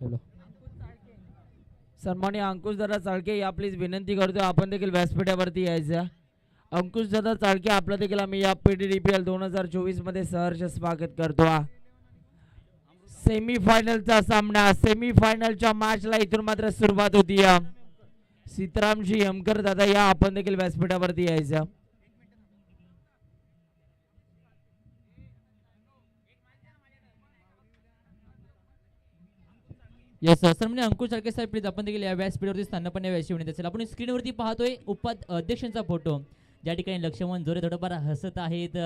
Hello. सन्मान्य अंकुश दादा चाळके या प्लीज विनंती करतो आपण देखील व्यासपीठावरती यायचं. अंकुश दादा चाळके आपलं देखील आम्ही या P D D P L दोन हजार चोवीसमध्ये सहर्ष स्वागत करतो. सेमी सेमीफायनलचा सामना सेमीफायनलच्या मॅचला इथून मात्र सुरुवात होती सीतारामजी यमकर दादा या आपण देखील व्यासपीठावरती यायचं. येस सर म्हणजे अंकुश सारखे साहेब प्लीज आपण देखील या व्यासपीठावरती स्थानपण या व्यासपीठ असेल. आपण स्क्रीनवरती पाहतोय उपाध अध्यक्षांचा फोटो ज्या ठिकाणी लक्ष्मण जोरे थोडंफार हसत आहेत.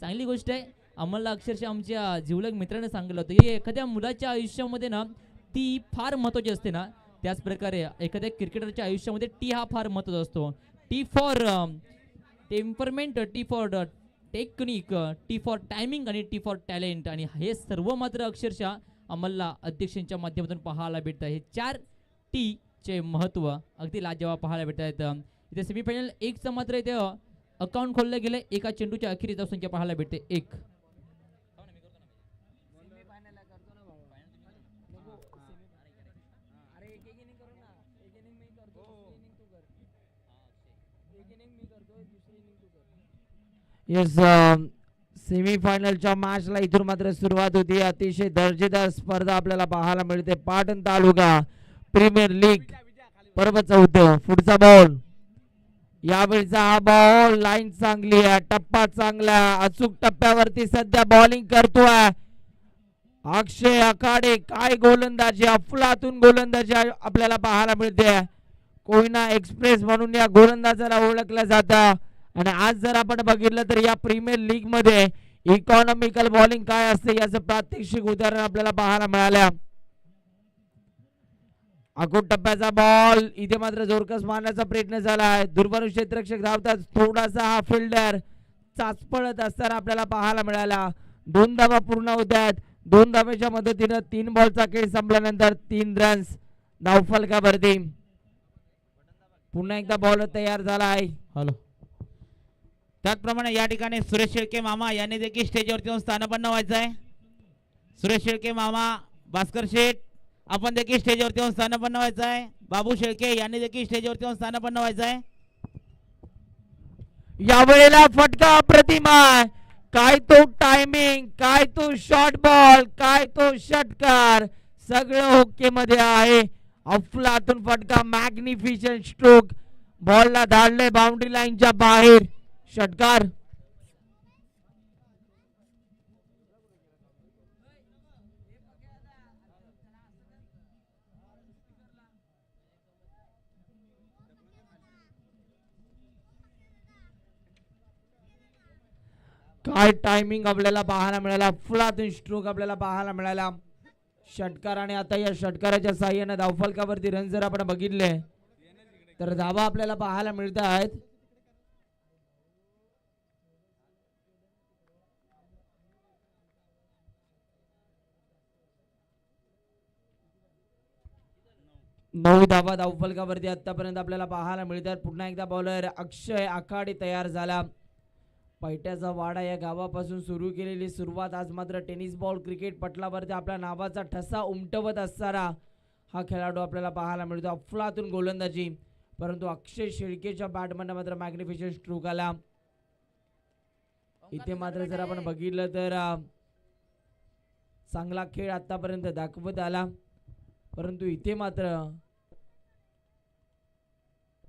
चांगली गोष्ट आहे. आम्हाला अक्षरशः आमच्या जिवलग मित्राने सांगितलं होतं की एखाद्या मुलाच्या आयुष्यामध्ये ना ती फार महत्त्वाची असते ना. त्याच प्रकारे एखाद्या क्रिकेटरच्या आयुष्यामध्ये टी हा फार महत्त्वाचा असतो. T for temperament T for technique T for timing आणि टी फॉर टॅलेंट आणि हे सर्व मात्र अक्षरशः आम्हाला अध्यक्षांच्या माध्यमातून पाहायला भेटतं. हे चार टी चे महत्त्व अगदी लाजवाब पाहायला भेटत आहेत इथे सेमीफायनल एकचं मात्र इथे अकाउंट खोललं गेलं. एका चेंडूच्या अखेरीचा संख्या पाहायला भेटते. एक. येस सेमीफायनलच्या मॅचला इथून मात्र सुरुवात होती. अतिशय दर्जेदार स्पर्धा आपल्याला पाहायला मिळते. पाटण तालुका प्रीमियर लीग पर्व चौथं पुढचा बॉल यावेळीचा हा बॉल लाईन चांगली आहे. टप्पा चांगला अचूक टप्प्यावरती सध्या बॉलिंग करतोय. अक्षय अकाडे काय गोलंदाजी अफलातून गोलंदाजी आपल्याला पाहायला मिळते. कोयना एक्सप्रेस म्हणून या गोलंदाजाला ओळखलं जातं. आणि आज जर आपण बघितलं तर या प्रीमियर लीगमध्ये इकॉनॉमिकल बॉलिंग काय असते याचं प्रात्यक्षिक उदाहरण आपल्याला पाहायला मिळालं. अकोट टप्प्याचा बॉल इथे मात्र जोरकस मारण्याचा प्रयत्न झाला आहे. दुर्बन क्षेत्रक्षक धावतात. थोडासा हा फिल्डर चाचपळत असताना आपल्याला पाहायला मिळाला. दोन धावा पूर्ण होत्यात दोन धाब्याच्या मदतीनं तीन बॉलचा खेळ संपल्यानंतर तीन रन्स धावफलकावरती. पुन्हा एकदा बॉल तयार झाला आहे. हॅलो त्याचप्रमाणे या ठिकाणी सुरेश शेळके मामा यांनी देखील स्टेजवरती येऊन स्थानपन्न व्हायचं आहे. सुरेश शेळके मामा भास्कर शेठ आपण देखील स्टेजवरती येऊन स्थानपन्न व्हायचं आहे. बाबू शेळके यांनी देखील स्टेजवरती येऊन स्थानपन्न व्हायचं आहे. यावेळेला फटका प्रतिमा काय तो टायमिंग काय तो शॉर्ट बॉल काय तो षटकार सगळं ओके मध्ये आहे. अफलातून फटका मॅग्निफिशंट स्ट्रोक बॉलला धाडले बाउंड्री लाईनच्या बाहेर. षटकार। काय टायमिंग आपल्याला पाहायला मिळाला? फुलातून स्ट्रोक आपल्याला पाहायला मिळाला. षटकार आणि आता या षटकाराच्या साह्यानं धावफलकावरती रन जर आपण बघितले तर धावा आपल्याला पाहायला मिळत आहेत नऊ धावा धावफलकावरती आतापर्यंत आपल्याला पाहायला मिळतात. पुन्हा एकदा बॉलर अक्षय आखाडे तयार झाला. पैट्याचा वाडा या गावापासून सुरू केलेली सुरुवात आज मात्र टेनिस बॉल क्रिकेट पटलावरती आपल्या नावाचा ठसा उमटवत असणारा हा खेळाडू आपल्याला पाहायला मिळतो. अफलातून गोलंदाजी. परंतु अक्षय शेळकेच्या बॅटमधनं मात्र मॅग्निफिशंट स्ट्रोक आला. इथे मात्र जर आपण बघितलं तर चांगला खेळ आतापर्यंत दाखवत आला. परंतु इथे मात्र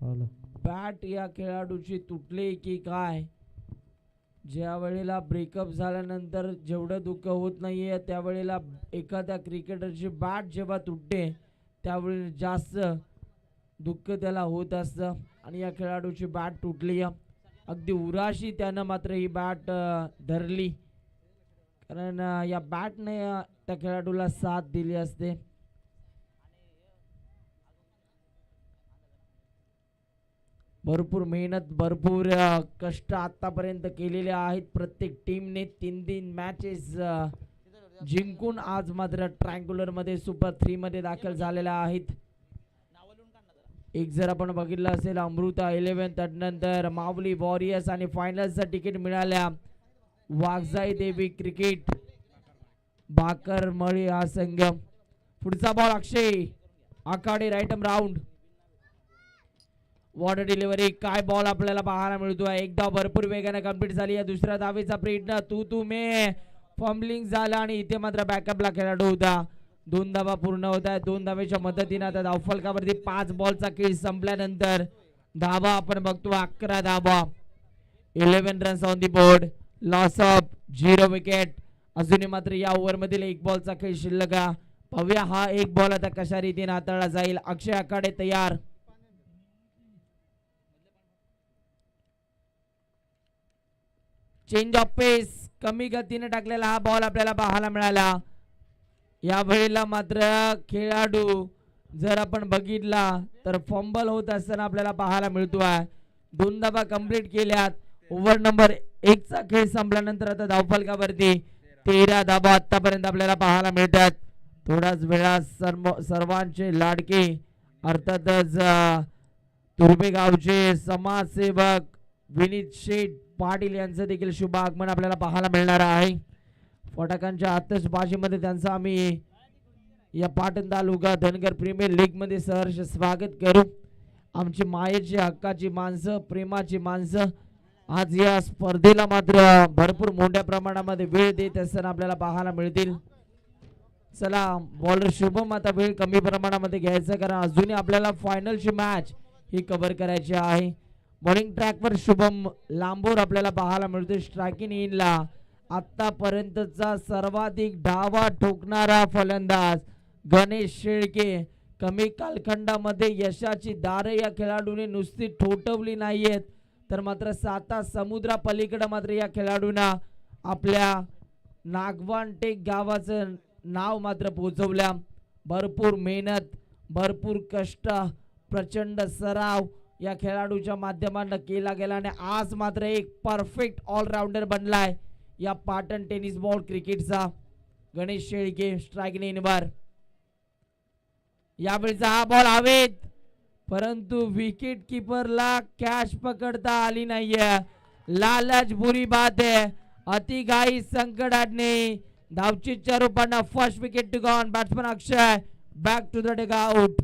बॅट या खेळाडूची तुटले की काय? ज्या वेळेला ब्रेकअप झाल्यानंतर जेवढं दुःख होत नाही आहे त्यावेळेला एखाद्या क्रिकेटरची बॅट जेव्हा तुटते त्यावेळी जास्त दुःख त्याला होत असतं आणि या खेळाडूची बॅट तुटली. आहे. अगदी उराशी त्यानं मात्र ही बॅट धरली. कारण या बॅटने त्या खेळाडूला साथ दिली असते. भरपूर मेहनत भरपूर कष्ट आतापर्यंत केलेले आहेत. प्रत्येक टीमने तीन तीन मॅचेस जिंकून आज मात्र ट्रँग्युलरमध्ये सुपर थ्री मध्ये दाखल झालेल्या आहेत. एक जर आपण बघितलं असेल अमृता इलेव्हन त्यानंतर माऊली वॉरियर्स आणि फायनलचं तिकीट मिळाल्या. वाघजाई देवी क्रिकेट बाकर मळी हा संघ. पुढचा ball Akshay Akhade right arm round what a delivery काय बॉल आपल्याला पाहायला मिळतोय? एक धाव भरपूर वेगाने कंप्लीट झाली आहे दुसऱ्या धावेचा प्रयत्न. तू तू मे. फॉर्मलिंग झाला आणि इथे मात्र बॅकअपला खेळाडू होता. दोन धावा पूर्ण होत आहेत. दोन धावेच्या मदतीने आता धावफलकावरती पाच बॉलचा खेळ संपल्यानंतर धावा आपण बघतो. अकरा धावा. Eleven runs on the board loss of zero wicket अजूनही मात्र या ओव्हरमधील एक बॉलचा खेळ शिल्लक आहे. पाहूया हा एक बॉल आता कशा रीतीने हाताळला जाईल. अक्षय आखाडे तयार. चेंज ऑफ पेस कमी गतीने टाकलेला हा बॉल आपल्याला पाहायला मिळाला. या वेळेला मात्र खेळाडू जर आपण बघितला तर फंबल होत असताना आपल्याला पाहायला मिळतो आहे दोन धाबा कंप्लीट केल्यात. ओव्हर नंबर एकचा खेळ संपल्यानंतर आता धावफलकावरती तेरा धाबा आतापर्यंत आपल्याला पाहायला मिळतात. थोड्याच वेळा सर्व सर्वांचे लाडके अर्थातच तुर्बे गावचे समाजसेवक विनीत शेठ पाटील यांचं देखील शुभ आगमन आपल्याला पाहायला मिळणार आहे. फटाकांच्या आतषबाजीमध्ये त्यांचं आम्ही या पाटण तालुका धनगर प्रीमियर लीगमध्ये सहर्ष स्वागत करू. आमची मायेची हक्काची माणसं प्रेमाची माणसं आज या स्पर्धेला मात्र भरपूर मोठ्या प्रमाणामध्ये वेळ देत असताना आपल्याला पाहायला मिळतील. चला बॉलर शुभम आता वेळ कमी प्रमाणामध्ये घ्यायचा कारण अजूनही आपल्याला फायनलची मॅच ही कव्हर करायची आहे. बॉलिंग ट्रॅकवर शुभम लांबोर आपल्याला पाहायला मिळतोय. स्ट्रायकिंग इनला आतापर्यंतचा सर्वाधिक डावा ठोकणारा फलंदाज गणेश शेळके. कमी कालखंडामध्ये यशाची दारे या खेळाडूने नुसती ठोठवली नाहीयेत. तर मात्र साता समुद्रापलीकडं मात्र या खेळाडूंना आपल्या नागवानटेक गावाचं नाव मात्र पोचवल्या. भरपूर मेहनत भरपूर कष्ट प्रचंड सराव या खेळाडूच्या माध्यमानं केला गेला आणि आज मात्र एक परफेक्ट ऑलराऊंडर बनलाय. या पाटण टेनिस बॉल क्रिकेटचा गणेश शेळके स्ट्राईक नेनवर यावेळीचा हा बॉल हवेत परंतु विकेट किपरला कॅच पकडता आली नाहीये. लालच बुरी बात है अति घाई संकट आडणे धावचीच्या रूपानं first wicket to gone batsman Akshay back to the dugout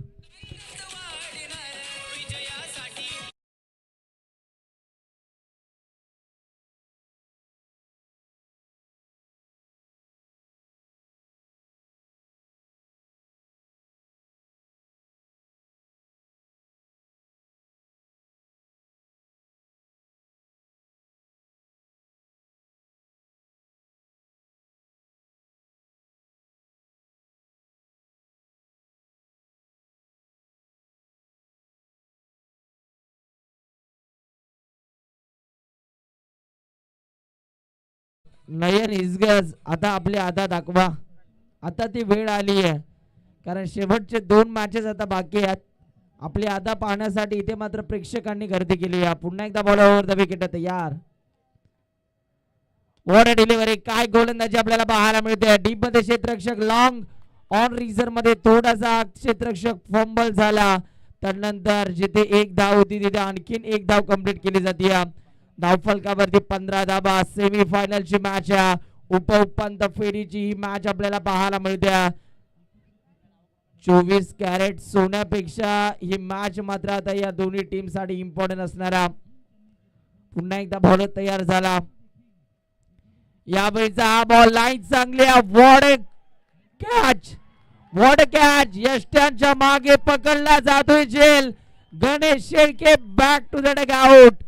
Nayan इजगज आता आपले आता दाखवा. आता ती वेळ आली आहे. कारण शेवटचे दोन मॅचेस आता बाकी आहेत. आपली आता पाहण्यासाठी इथे मात्र प्रेक्षकांनी गर्दी केली आहे. पुन्हा एकदा बॉलवर द विकेट यार. वॉट डिलिव्हरी काय गोलंदाजी आपल्याला पाहायला मिळते. डीपमध्ये क्षेत्ररक्षक लॉंग ऑन रिझरमध्ये थोडासा क्षेत्ररक्षक फंबल झाला. त्यानंतर जिथे एक धाव होती तिथे आणखीन एक धाव कंप्लीट केली जाते. धावफलकावरती पंधरा धाबा सेमी फायनलची मॅच आहे. उप उपांत फेरीची ही मॅच आपल्याला पाहायला मिळते. चोवीस कॅरेट सोन्यापेक्षा ही मॅच मात्र आता या दोन्ही टीमसाठी इम्पॉर्टंट असणारा पुन्हा एकदा बॉलर तयार झाला. यावेळीचा हा बॉल लाईन चांगली वॉड कॅच वॉड कॅच यष्ट्यांच्या मागे पकडला जातोय gel. Ganesh Shelke back to the dugout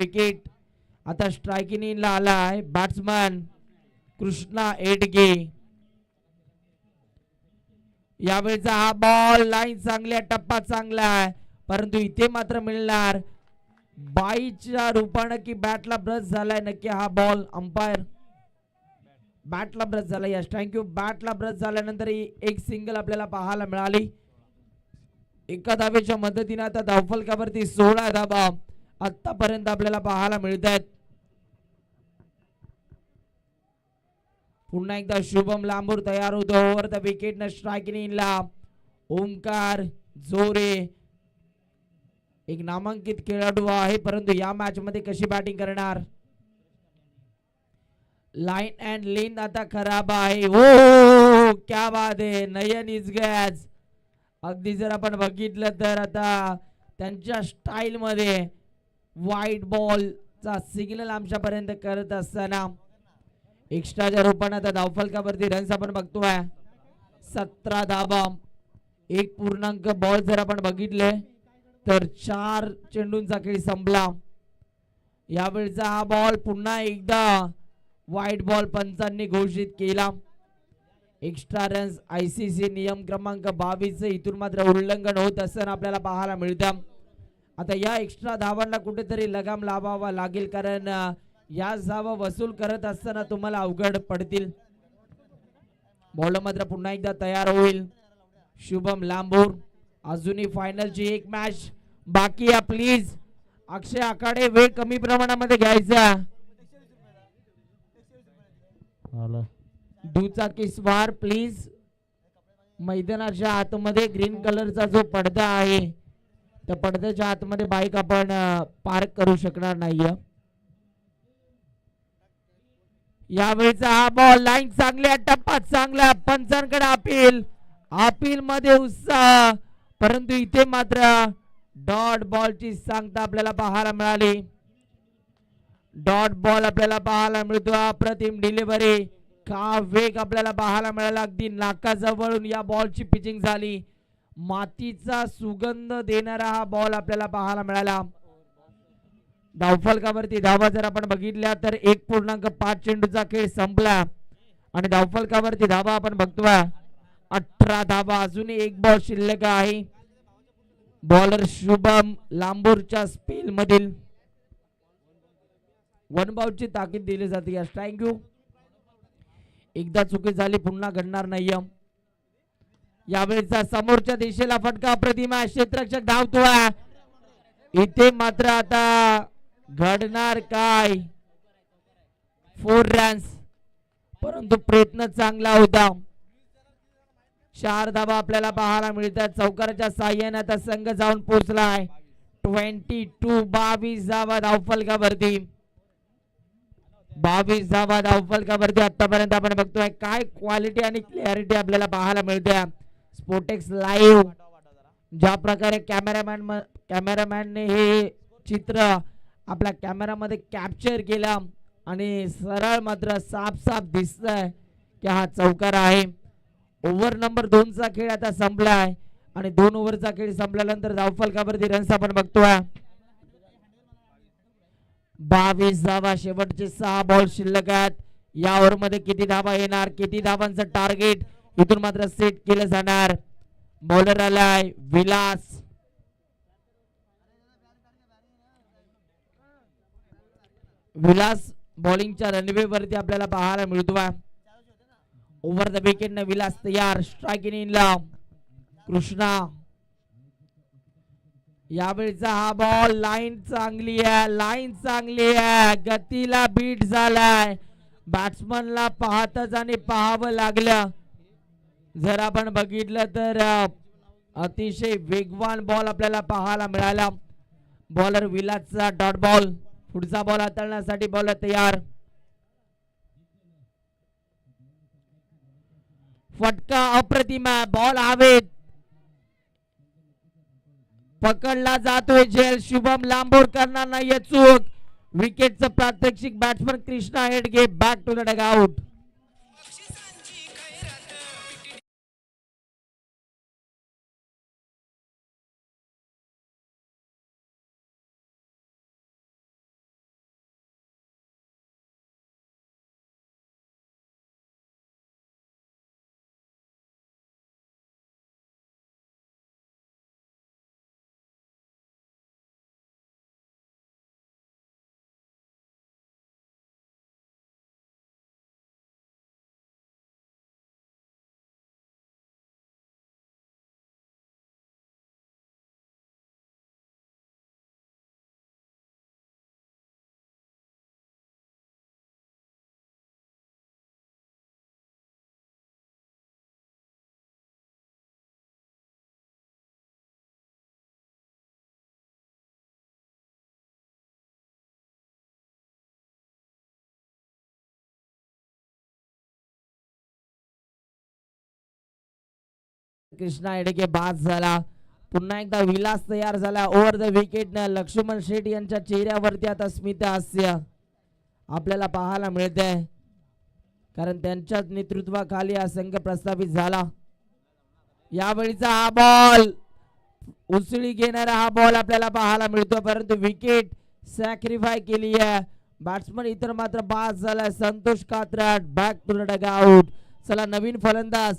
wicket आता स्ट्रायकिंग इनला आला बॅट्समन कृष्णा एडगे यावेळेचा हा बॉल लाईन चांगली आहे टप्पा चांगला आहे. परंतु इथे मात्र मिळणार. बाईच्या रूपानं की बॅटला ब्रश झालाय नक्की हा बॉल अंपायर बॅटला ब्रश झाला यश थँक्यू बॅटला ब्रश झाल्यानंतर एक सिंगल आपल्याला पाहायला मिळाली. एका धावेच्या मदतीने आता धावफलकावरती सोळा धाबा आतापर्यंत आपल्याला पाहायला मिळत आहेत पुन्हा एकदा शुभम लांबूर तयार होतो. ओव्हर द विकेट न स्ट्रायकिंग इनला. ओमकार जोरे एक नामांकित खेळाडू आहे परंतु या मॅच मध्ये कशी बॅटिंग करणार? लाईन अँड लेन आता खराब आहे. ओ क्या बात आहे. नयन इज गॅज अगदी जर आपण बघितलं तर आता त्यांच्या स्टाईल वाईट व्हाईट बॉलचा सिग्नल आमच्यापर्यंत करत असताना एक्स्ट्राच्या रूपाने आता धावफलकावरती रन्स आपण बघतोय. सतरा धाबा एक पूर्णांक बॉल जर आपण बघितले तर चार चेंडूंचा खेळ संपला. यावेळचा हा बॉल पुन्हा एकदा व्हाईट बॉल पंचांनी घोषित केला. Extra runs I C C नियम क्रमांक बावीस इथून मात्र उल्लंघन होत असताना आपल्याला पाहायला मिळतं. आता या एक्स्ट्रा धावांना कुठेतरी लगाम लावावा लागेल कारण या धावा वसूल करत असताना तुम्हाला अवघड पडतील. बॉल मात्र पुन्हा एकदा तयार होईल. शुभम लांबूर. अजूनही फायनलची एक मॅच बाकी आहे प्लीज अक्षय आखाडे वेळ कमी प्रमाणामध्ये घ्यायचा. दुचाकी स्वार प्लीज मैदानाच्या आतमध्ये ग्रीन कलरचा जो पडदा आहे त्या पडद्याच्या आतमध्ये बाईक आपण पार्क करू शकणार नाहीये. यावेळीचा हा बॉल लाईन चांगली आहे टप्पा चांगला पंचांकडे अपील. अपील मध्ये उत्साह. परंतु इथे मात्र डॉट बॉलची सांगता आपल्याला पाहायला मिळाली. डॉट बॉल आपल्याला पाहायला मिळतो. अप्रतिम डिलिव्हरी का वेग आपल्याला पाहायला मिळाला? अगदी नाकाजवळून या बॉलची पिचिंग झाली. मातीचा सुगंध देणारा हा बॉल आपल्याला पाहायला मिळाला. धावफलकावरती धावा जर आपण बघितल्या तर एक पूर्णांक पाच चेंडूचा खेळ संपला. आणि धावफलकावरती धावा आपण बघतोय. अठरा धावा अजूनही एक बॉल शिल्लक आहे. बॉलर शुभम लांबूरच्या स्पेल मधील वन ची ताकीद दिली जाते यस थँक्यू एकदा चुकी झाली पुन्हा घडणार नाही यावेळेचा समोरच्या दिशेला फटका प्रतिमा क्षेत्ररक्षक धावतोय. इथे मात्र आता घडणार काय? फोर रन्स परंतु प्रयत्न चांगला होता. चार धाबा आपल्याला पाहायला मिळतात. चौकाराच्या साह्याने आता संघ जाऊन पोहोचलाय. ट्वेंटी टू बावीस धावा धावफलकावरती. बावीस धावा धावफलकावरती आतापर्यंत आपण बघतोय. काय क्वालिटी आणि क्लॅरिटी आपल्याला पाहायला मिळते. स्पोटेक्स लाईव्ह ज्या प्रकारे कॅमेरामॅन कॅमेरामॅनने हे चित्र आपल्या कॅमेरामध्ये कॅप्चर केला आणि सरळ मात्र साफ साफ दिसतंय की हा चौकार आहे. ओव्हर नंबर दोनचा खेळ आता संपलाय आणि दोन ओव्हरचा खेळ संपल्यानंतर धावफलकावरती रन्स आपण बघतोय. बावीस धावा शेवटचे सहा बॉल शिल्लक आहेत. या ओव्हरमध्ये किती धावा येणार? किती धावांचं टार्गेट इथून मात्र सेट केलं जाणार. बॉलर आलाय विलास. विलास बॉलिंगच्या रनवे वरती आपल्याला पाहायला मिळतो ओव्हर द विकेट न विलास तयार स्ट्रायकिंग इनला कृष्णा. यावेळेचा हा बॉल लाईन चांगली आहे लाईन चांगली आहे. गतीला बीट झालाय. बॅट्समनला पाहतच आणि पाहावं लागलं. जर आपण बघितलं तर अतिशय वेगवान बॉल आपल्याला पाहायला मिळाला. बॉलर विलासचा डॉट बॉल पुढचा बॉल हाताळण्यासाठी बॉलर तयार. फटका अप्रतिम आहे बॉल हवेत. पकडला जातोय जेल शुभम लांबोर करणार नाहीये चूक. विकेटचं प्रात्यक्षिक batsman Krishna hedge back to the dugout Krishna Yedke बाद झाला. पुन्हा एकदा विलास तयार झाला. Over the wicket Laxman Sheth यांच्या चेहऱ्यावरती आता स्मित हास्य आपल्याला पाहायला मिळते कारण त्यांच्याच नेतृत्वाखाली हा संघ प्रस्थापित झाला. यावेळीचा हा बॉल उसळी घेणारा हा बॉल आपल्याला पाहायला मिळतो परंतु विकेट सॅक्रिफाय केली आहे. बॅट्समन इतर मात्र बाद झालाय. Santosh Katrat back to the out चला नवीन फलंदाज.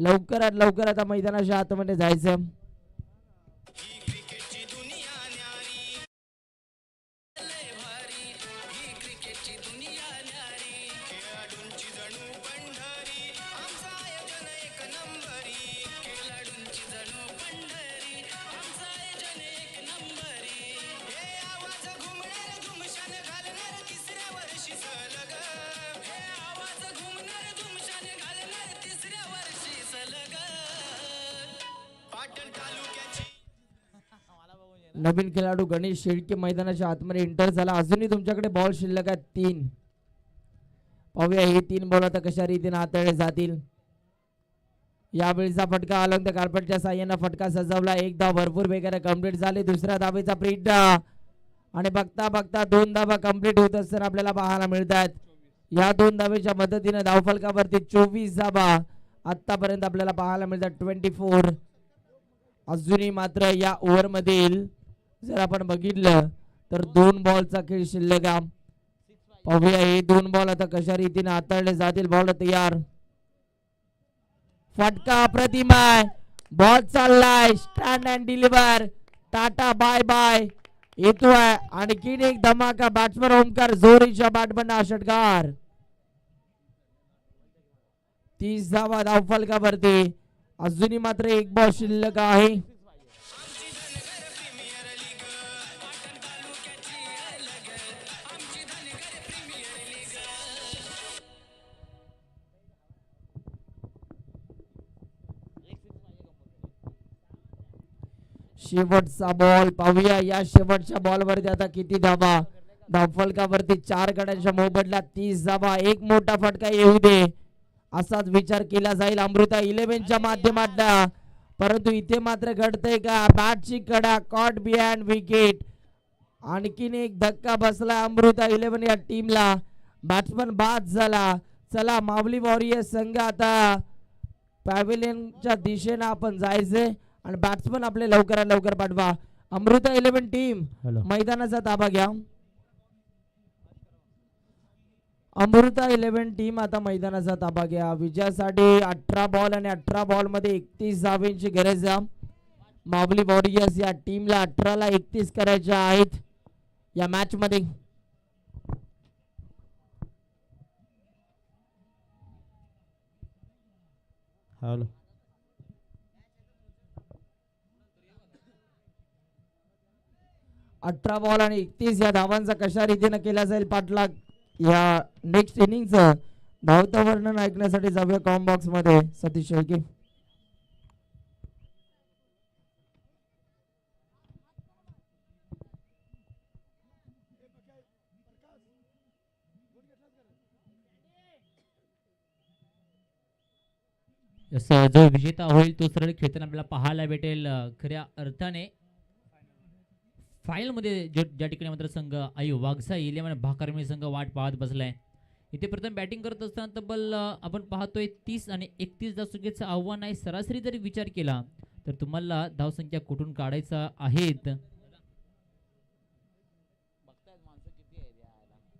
लवकरात लवकर आता मैदानाच्या आतमध्ये जायचं. नवीन खेळाडू गणेश शेळके मैदानाच्या आतमध्ये एंटर झाला. अजूनही तुमच्याकडे बॉल शिल्लक आहेत तीन. पाहूया हे तीन बॉल आता कशा रीतीने हाताळले जातील. यावेळीचा फटका अलंग कार्पेटच्या साह्यानं फटका सजवला. एक धाव भरपूर वेगाने कंप्लीट झाले. दुसऱ्या धावेचा प्रिंट आणि बघता बघता दोन धावा कंप्लीट होत असताना आपल्याला पाहायला मिळतात. या दोन धावेच्या मदतीने धावफलकावरती चोवीस धावा आतापर्यंत आपल्याला पाहायला मिळतात. ट्वेंटी फोर अजूनही मात्र या ओव्हरमधील जर आपण बघितलं तर दोन बॉलचा खेळ शिल्लक पाहूया हे दोन बॉल आता कशा रीतीने हाताळले जातील बॉल तयार. फटका अप्रतिमाय बॉल चाललाय. Stand and deliver tata bye bye येतोय आणखीन एक धमाका. बॅट्समन ओमकार जोरीच्या बॅटमन षटकार तीस धावा धावफलकावरती. अजूनही मात्र एक बॉल शिल्लक आहे. शेवटचा बॉल पाहूया या शेवटच्या बॉलवरती आता किती धावा. धावफलकावरती चार गड्यांच्या मोबदल्यात तीस धावा. एक मोठा फटका येऊ दे. असाच विचार केला जाईल अमृता इलेव्हनच्या माध्यमातून परंतु इथे मात्र घडतंय का? बॅटची कडा कॉट बिहाइंड विकेट आणखीन एक धक्का बसला अमृता इलेव्हन या टीमला. बॅट्समन बाद झाला. चला मावली वॉरियर संघ आता. पॅव्हिलियनच्या दिशेनं आपण जायचंय. आणि बॅट्समन आपले लवकरात लवकर पाठवा. अमृता इलेव्हन टीम मैदानाचा ताबा घ्या. अमृता इलेव्हन टीम आता मैदानाचा ताबा घ्या. विजयासाठी अठरा बॉल आणि अठरा बॉलमध्ये एकतीस धावेंची गरज आहे. मावली वॉरियर्स या टीमला अठराला एकतीस करायच्या आहेत. या मॅच मध्ये. हॅलो. अठरा बॉल आणि एकतीस या धावांचा कशा रीतीने केला जाईल पाठलाग? या नेक्स्ट इनिंगचं धावतं वर्णन ऐकण्यासाठी जाऊया कॉम बॉक्समध्ये. सतीश शेळके. जो विजेता होईल तो सरळ खेळताना आपल्याला पाहायला भेटेल खऱ्या अर्थाने. फायनलमध्ये जो ज्या ठिकाणी मात्र संघ आई वागसा इलेव्हन भाकरमी संघ वाट पाहत बसलाय. इथे प्रथम बॅटिंग करत असताना तब्बल आपण पाहतोय तीस आणि एकतीस धावसंख्येचं आव्हान आहे. सरासरी जरी विचार केला तर तुम्हाला धावसंख्या कुठून काढायचा आहेत?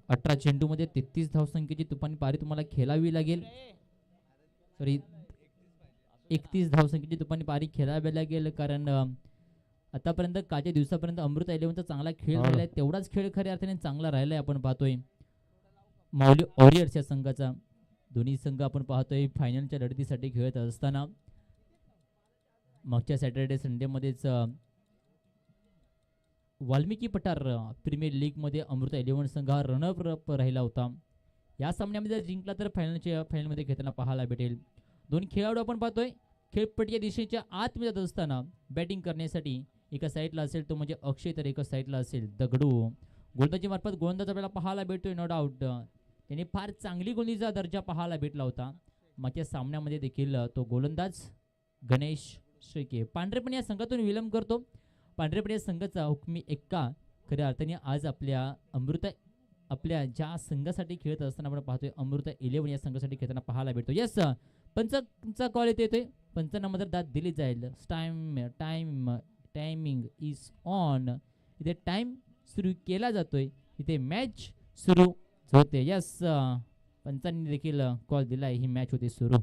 अठरा चेंडूमध्ये तेहतीस धावसंख्येची तुफानी पारी तुम्हाला खेळावी लागेल. सॉरी एकतीस धावसंख्येची तुफानी पारी खेळावी लागेल कारण आतापर्यंत कालच्या दिवसापर्यंत अमृता इलेव्हनचा चांगला खेळ हो. झालाय. तेवढाच खेळ खऱ्या अर्थाने चांगला राहिलाय आपण पाहतोय. माऊली वॉरियर्स या संघाचा. दोन्ही संघ आपण पाहतोय. फायनलच्या लढतीसाठी खेळत असताना. मागच्या सॅटर्डे संडेमध्येच वाल्मिकी पठार प्रीमियर लीगमध्ये अमृता इलेव्हन संघ हा रनअप राहिला होता. या सामन्यामध्ये जर जिंकला तर फायनलच्या फायनलमध्ये खेळताना पाहायला भेटेल. दोन खेळाडू आपण पाहतोय. खेळपट्टी या दिशेच्या आतमध्ये जात असताना बॅटिंग करण्यासाठी एका साईडला असेल तो म्हणजे अक्षय तर एका साईडला असेल दगडू. गोलंदाजी मार्फत गोलंदाज आपल्याला पाहायला भेटतोय नो डाऊट त्याने फार चांगली गोलंदाजीचा दर्जा पाहायला भेटला होता. मागच्या सामन्यामध्ये देखील तो गोलंदाज गणेश शेके. पांढरेपण या संघातून विलंब करतो. पांढरेपण या संघाचा हुकमी एक्का. खऱ्या अर्थाने आज आपल्या अमृता आपल्या ज्या संघासाठी खेळत असताना आपण पाहतोय अमृता इलेव्हन या संघासाठी खेळताना पाहायला भेटतो. येस पंचचा कॉल येतो येतोय. पंचांना मात्र दाद दिली जाईल. Time time timing is on इथे टाइम सुरू केला जातोय. इथे मॅच सुरू होते. यस uh, पंचांनी देखील uh, कॉल दिलाय. ही मॅच होते सुरू.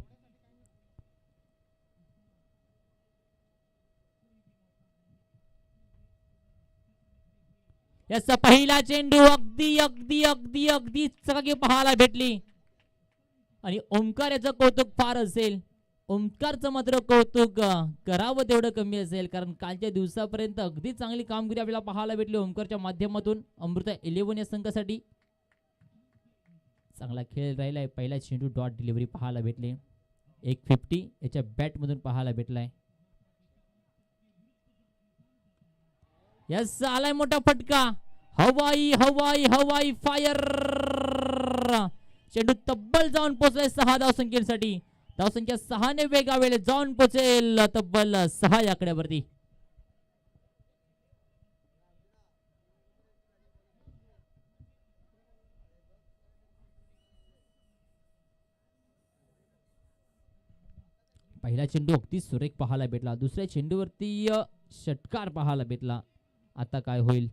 याचा पहिला चेंडू अगदी अगदी अगदी अगदी सगळी पाहायला भेटली. आणि ओंकार याचं कौतुक फार असेल. ओंकारचं मात्र कौतुक करावं तेवढं कमी असेल. कारण कालच्या दिवसापर्यंत अगदी चांगली कामगिरी आपल्याला पाहायला भेटली ओंकारच्या माध्यमातून. अमृता इलेव्हन या संघासाठी. चांगला खेळ राहिलाय. पहिला चेंडू डॉट डिलिव्हरी पाहायला भेटले. एक फिफ्टी याच्या बॅटमधून पाहायला भेटलाय. यस आलाय मोठा फटका. हवाई हवाई हवाई फायर. चेंडू तब्बल जाऊन पोहोचलाय सहा धावसंख्येसाठी धावसंख्या सहाने वेगावेळे जाऊन पोहोचेल तब्बल सहा या आकड्यावरती पहिला चेंडू अगदी सुरेख पाहायला भेटला. दुसऱ्या चेंडूवरती षटकार पाहायला भेटला. आता काय होईल?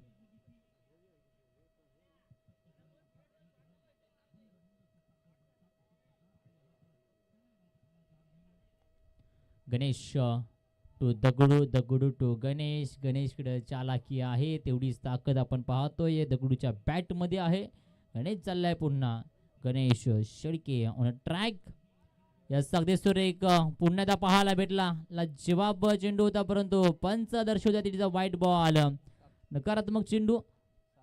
गणेश टू दगडू दगडू टू गणेश गणेशकडे चालाकी आहे तेवढीच ताकद आपण पाहतोय दगडूच्या बॅटमध्ये आहे गणेश चाललाय पुन्हा. Ganesh Shelke on track yes अगदी सुरेख अ, पुन्हा एकदा पाहायला भेटला. ला जवाब चेंडू होता परंतु पंच दर्शवता तिचा वाईट बॉल नकारात्मक चेंडू.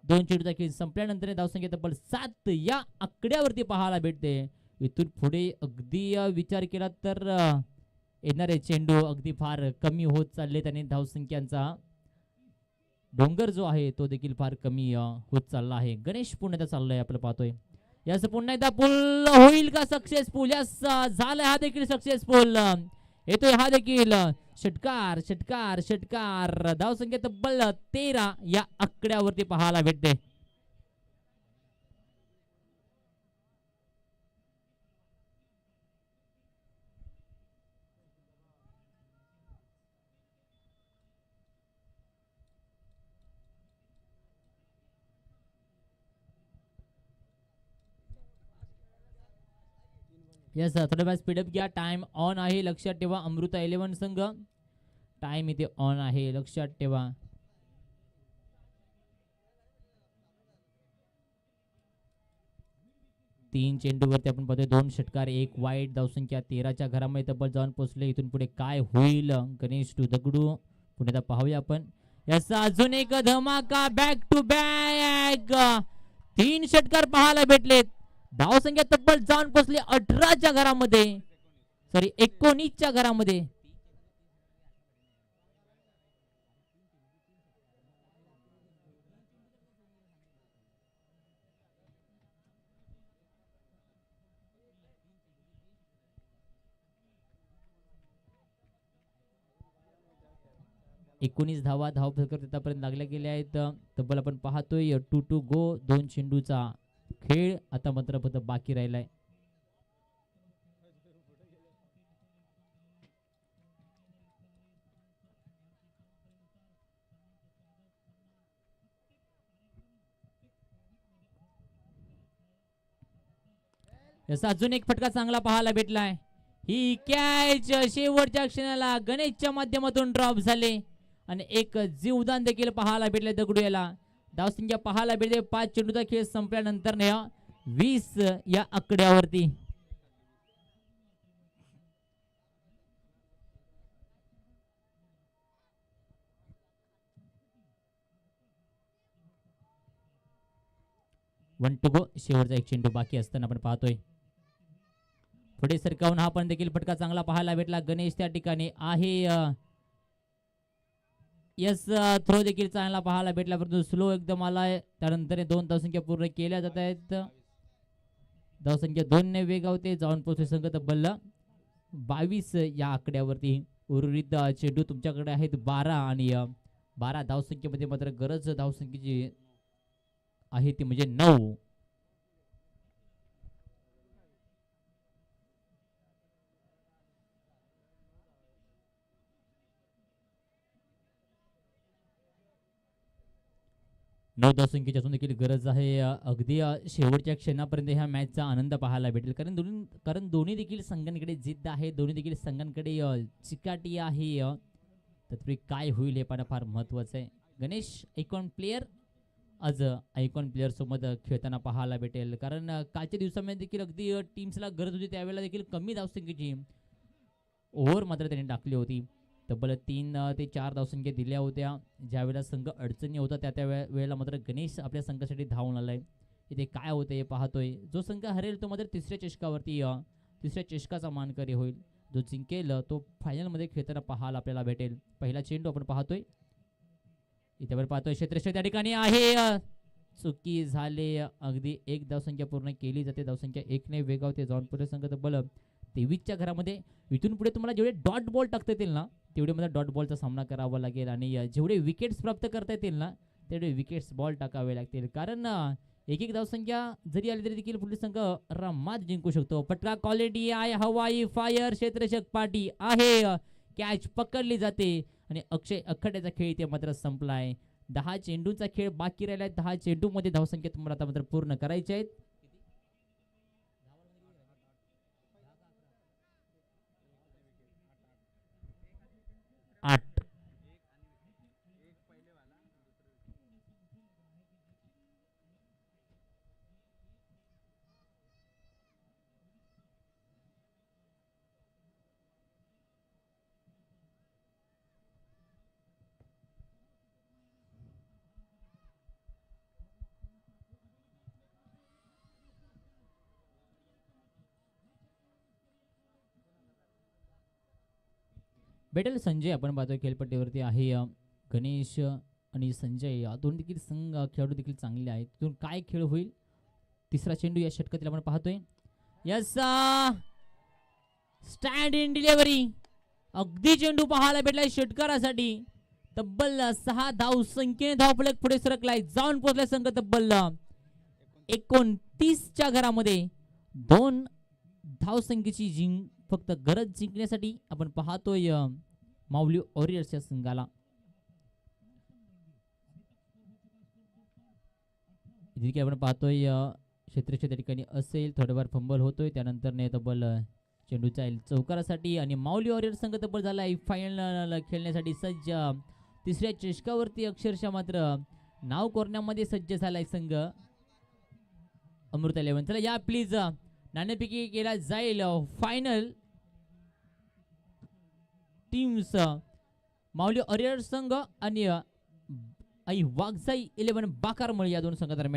दोन चेंडूचा खेळ संपल्यानंतर धावसंख्या तब्बल सात या आकड्यावरती पाहायला भेटते. इथून पुढे अगदी विचार केला तर येणारे चेंडू अगदी फार कमी होत चाललेत आणि धावसंख्यांचा डोंगर जो आहे तो देखील फार कमी होत चालला आहे. गणेश पुण्याचा चाललाय आपलं पाहतोय. याचं पुन्हा एकदा पूल होईल का सक्सेसफुल? यास झालं हा देखील सक्सेसफुल. येतोय हा देखील. षटकार षटकार षटकार. धावसंख्या तब्बल तेरा या आकड्यावरती पाहायला भेटते. येस थोड्या वेळ स्पीडअप घ्या. टाइम ऑन आहे. लक्षात ठेवा. अमृता इलेवन संघ. टाइम इथे ऑन आहे. लक्षात ठेवा. तीन चेंडूवरती आपण पाहतोय दोन षटकार एक वाईट धावसंख्या तेराच्या घरामध्ये तब्बल जाऊन पोहोचले. इथून पुढे काय होईल? गणेश टू दगडू. पुढे तर पाहूया आपण. याचा अजून एक धमाका बॅक टू बॅक तीन षटकार पाहायला भेटलेत. धावसंख्या तब्बल जाऊन पोचली अठराच्या घरामध्ये. सॉरी एकोणीसच्या घरामध्ये. एकोणीस धावा धाव फलक आतापर्यंत लागल्या गेल्या आहेत. तब्बल आपण पाहतोय टू टू गो दोन चेंडूचा खेळ आता मात्र फक्त बाकी राहिलाय. अजून एक फटका चांगला पाहायला भेटलाय. ही कॅच शेवटच्या क्षणाला गणेशच्या माध्यमातून ड्रॉप झाले. आणि एक जीवदान देखील पाहायला भेटले दगडू याला. धावसंख्या पाहायला भेटले पाच चेंडूचा खेळ संपल्यानंतर वीस या आकड्यावरती. वन टू गो शेवटचा एक चेंडू बाकी असताना आपण पाहतोय. पुढे सरकावून हा पण देखील फटका चांगला पाहायला भेटला. गणेश त्या ठिकाणी आहे यस थ्रो uh, देखील चांगला पाहायला भेटला परंतु स्लो एकदम आलाय. त्यानंतर दोन धावसंख्या पूर्ण केल्या जात आहेत. धावसंख्या दोनने वेगावते जाऊन पोहोचले संघ तब्बल बावीस या आकड्यावरती उर्वरित uh, चेंडू तुमच्याकडे आहेत. बारा आणि uh, बारा धावसंख्येमध्ये मात्र गरज धावसंख्येची आहे ती म्हणजे नऊ. नऊ धावसंख्येची असून देखील गरज आहे. अगदी शेवटच्या क्षणापर्यंत ह्या मॅचचा आनंद पाहायला भेटेल. कारण दोन्ही कारण दोन्ही देखील संघांकडे जिद्द आहे. दोन्ही देखील संघांकडे चिकाटी आहे तत्पूर्वी काय होईल हे पाहणं फार महत्त्वाचं आहे. गणेश ऐकॉन प्लेयर आज आयकॉन प्लेअरसोबत खेळताना पाहायला भेटेल. कारण कालच्या दिवसामध्ये देखील अगदी टीम्सला गरज होती. त्यावेळेला देखील कमी धावसंख्येची ओव्हर मात्र त्यांनी टाकली होती. तब्बल तीन ते चार धावसंख्या दिल्या होत्या. ज्यावेळेला संघ अडचणी होता त्या त्या वे- वेळेला मात्र गणेश आपल्या संघासाठी धावून आलाय. इथे काय होतं हे पाहतोय. जो संघ हरेल तो मात्र तिसऱ्या चषकावरती अ, तिसऱ्या चषकाचा मानकरी होईल. जो जिंकेल तो फायनलमध्ये खेळताना पाहायला आपल्याला भेटेल. पहिला चेंडू आपण पाहतोय. इथे पाहतोय क्षेत्रक्षे त्या ठिकाणी आहे. चुकी झाले. अगदी एक धावसंख्या पूर्ण केली जाते. धावसंख्या एकने वेगावते. जाऊन पुढे संघ तब्बल तेवीसच्या घरामध्ये. इथून पुढे तुम्हाला जेवढे डॉट बॉल टाकता येतील ना तेवढे मला डॉट बॉलचा सामना करावा लागेल आणि जेवढे विकेट्स प्राप्त करता येतील ना तेवढे विकेट्स बॉल टाकावे लागतील. कारण एक एक धावसंख्या जरी आली तरी देखील पुढील संघ रमात जिंकू शकतो. पटका क्वालिटी आहे हवाई फायर क्षेत्रशक पाटी आहे. कॅच पकडली जाते आणि अक्षय अखड्याचा खेळ इथे मात्र संपलाय. दहा चेंडूचा खेळ बाकी राहिला आहे दहा चेंडूमध्ये धावसंख्या तुम्हाला आता मात्र पूर्ण करायच्या आहेत. I. भेटेल संजय आपण पाहतोय खेळपट्टीवरती आहे गणेश आणि संजय. या दोन देखील संघ खेळाडू देखील चांगले आहेत. तिथून काय खेळ होईल? तिसरा चेंडू या षटकातील आपण पाहतोय. यस स्टँड इन डिलिव्हरी अगदी चेंडू पाहायला भेटलाय षटकारासाठी. तब्बल सहा धाव संख्येने धावफलक पुढे सरकलाय. जाऊन पोहोचलाय संघ तब्बल. एकोणतीसच्या घरामध्ये दोन धावसंख्येची जिंक फक्त गरज जिंकण्यासाठी आपण पाहतोय माऊली वॉरियर्स या संघाला. इथे की आपण पाहतोय अ, क्षेत्रच्या त्या ठिकाणी असेल थोडंफार फंबल होतोय त्यानंतर ने तब्बल चेंडूचा येईल चौकारासाठी आणि माऊली वॉरियर संघ तब्बल झालाय. फायनल खेळण्यासाठी सज्ज तिसऱ्या चषकावरती अक्षरशः मात्र नाव कोरण्यामध्ये सज्ज झालाय संघ. अमृता इलेव्हन चला या प्लीज नाण्यापैकी केला जाईल फायनल टीम्स माऊली अरियर संघ आणि आई वाघजाई इलेव्हन बाकारमळ या दोन संघादरम्यान